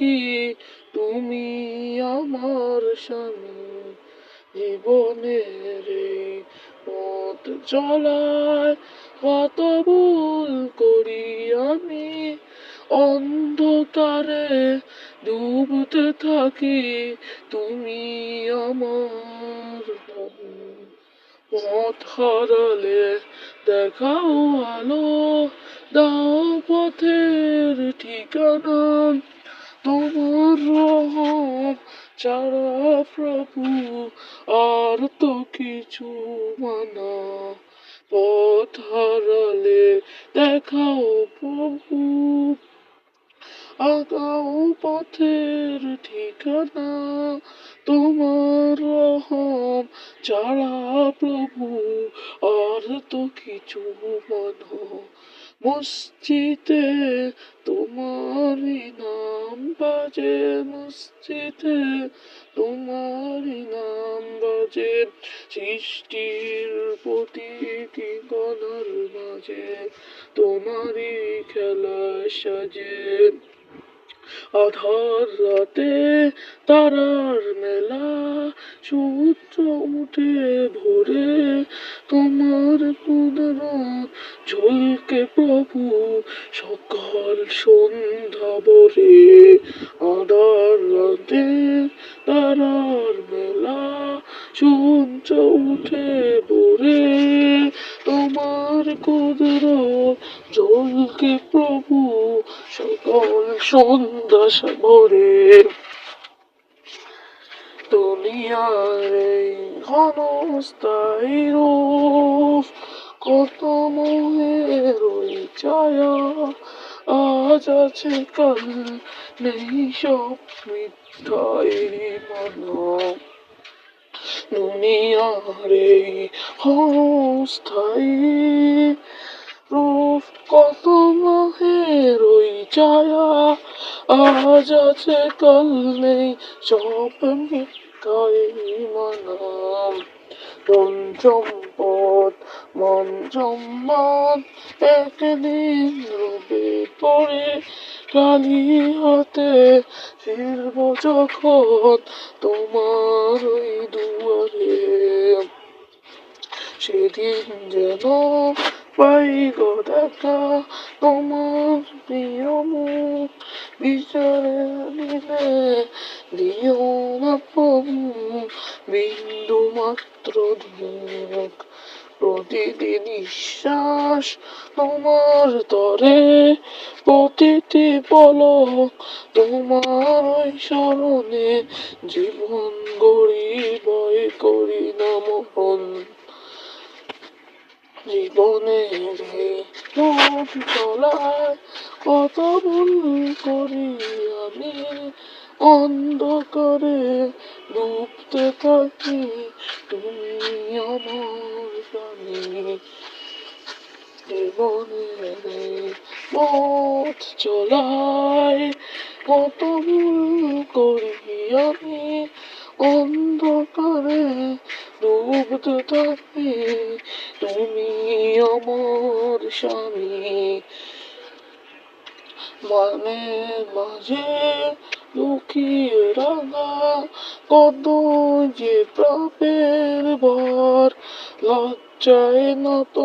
থাকি তুমি আমার স্বামী জীবনের পথ চলায় কত ভুল করি আমি অন্ধকারে ডুবতে থাকি তুমি আমার। পথ হারালে দেখাও আলো, দাও পথের ঠিকানা তোমার রহম ছাড়া প্রভু আর তো কিছু মানা। পথ হারালে দেখাও প্রভু। আগাও পথের ঠিকানা। তোমার রহম ছাড়া প্রভু আর তো কিছু মানো। মসজিদে তোমারই নাম বাজে, মসজিদে তোমারই নাম বাজে, সৃষ্টির প্রতীকী গণার মাঝে তোমারই খেলা সাজে। আধার রাতে তারার মেলা, সূর্য উঠে ভোরে তোমার কুদরত ঝলকে প্রভু, সকাল সন্ধ্যা ভরে আধার রাতে তারার মেলা সূর্য উঠে ভোরে। তোমার কুদরত জলকে প্রভু, সকাল সন্ধ্যা ভরে। দুনিয়ার এই ক্ষণস্থায়ী রূপ কত মোহের ছায়া আজ আছে কাল নেই সব মিথ্যাই মানব। দুনিয়ার এই ক্ষণস্থায়ী রূপ কত মোহের ওই ছায়া আজ আছে কাল নেই সব মিথ্যাই মানাম পঞ্চম মঞ্চম মান একদিন রবে পড়ে কালি হাতে ফিরব যখন তোমার ওই দুয়ারে। সেদিন যেন পাই গো দেখা তোমার প্রিয় মুখ। বিচারে দিলে দিও না বিন্দু মাত্র দুঃখ প্রতিদিন নিঃশ্বাস তোমার তরে। প্রতিটি পলক তোমার ওই স্মরণে। জীবন গড়ি বয় করি না পথ চলায় কত ভুল করি আমি। অন্ধকারে ডুবতে থাকি তুমি আমার জীবনের পথ কত ভুল করি আমি অন্ধকারে ডুবতে থাকি তুমি আমার স্বামী মানে মাঝে লুকিয়ে রাঙা কত যে প্রাপের ভর লজ্জায় নত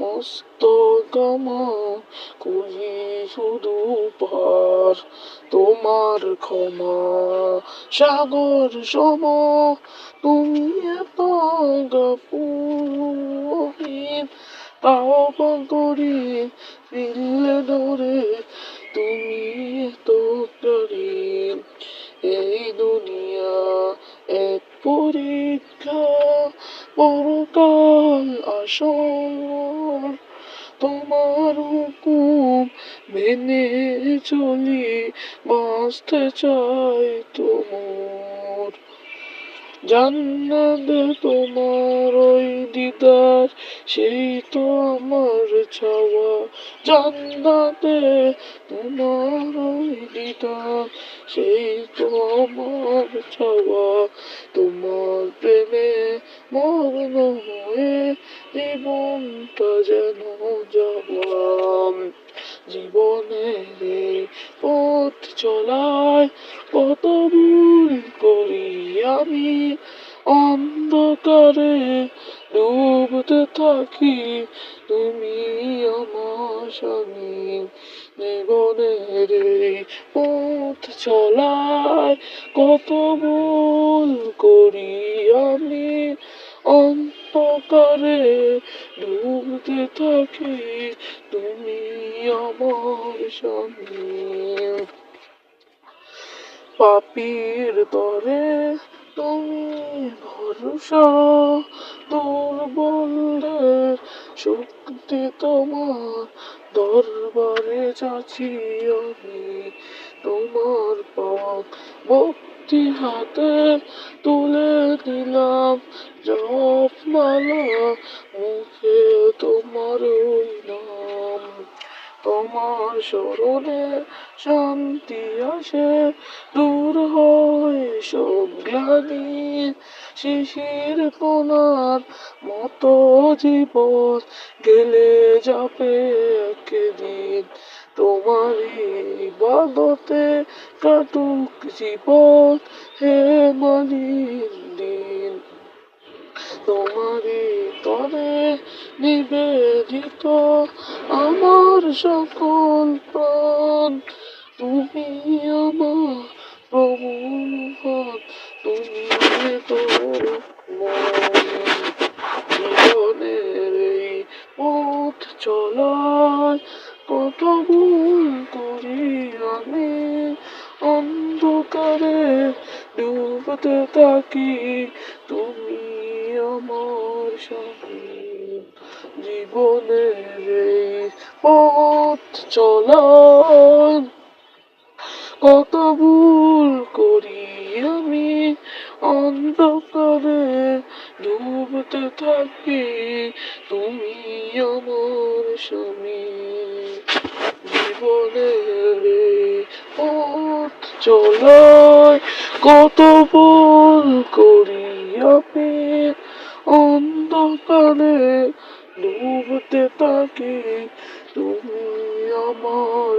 মস্ত গামা করি শুধু পার তোমার ক্ষমা। সাগর সম, তুমি এত গপুরহীন তাও করি ধরে, তুমি এত করিম এই দুনিয়া এক পরীক্ষা পরকাল আসর, তোমার হুকুম মেনে চলি, বাঁচতে চাই তোমার। জান্নাতে তোমার ওই দিদার, সেই তো আমার ছাওয়া। জান্নাতে তোমার ওই দিদার, সেই তো আমার ছাওয়া। তোমার প্রেমে মগ্ন হয়ে জীবনটা যেন যাওয়া জীবনের পথ চলায়, কত ভুল করি আমি। অন্ধকারে ডুবতে থাকি, তুমি আমার স্বামী জীবনের পথ চলায়, কত ভুল করি আমি। অন্ধকারে ডুবতে থাকি তুমি আমার স্বামী পাপির তরে তুমি ভরসা দুর্বলদের শক্তি তোমার দরবারে যাচ্ছি আমি। তোমার পাক ভক্তি হাতে তুলে দিলাম। জপ মালা, মুখে তোমার ওই নাম। তোমার স্মরণে শান্তি আসে, দূর হয় সব গ্লানি শিশির কোনার মতো জীবন গেলে যাবে একদিন। তোমারই বাদতে কাটুক জীবন হে মালির দিন তোমারই তরে নিবেদিত আমার সকল প্রাণ। তুমি আমার অন্ধকারে ডুবতে থাকি, তুমি আমার স্বামী জীবনের পথ চলায় কত ভুল করি আমি, অন্ধকারে ডুবতে থাকি, তুমি আমার স্বামী। জীবনের চলায় কত ভুল করি আমি। অন্ধকারে ডুবতে থাকি তুমি আমার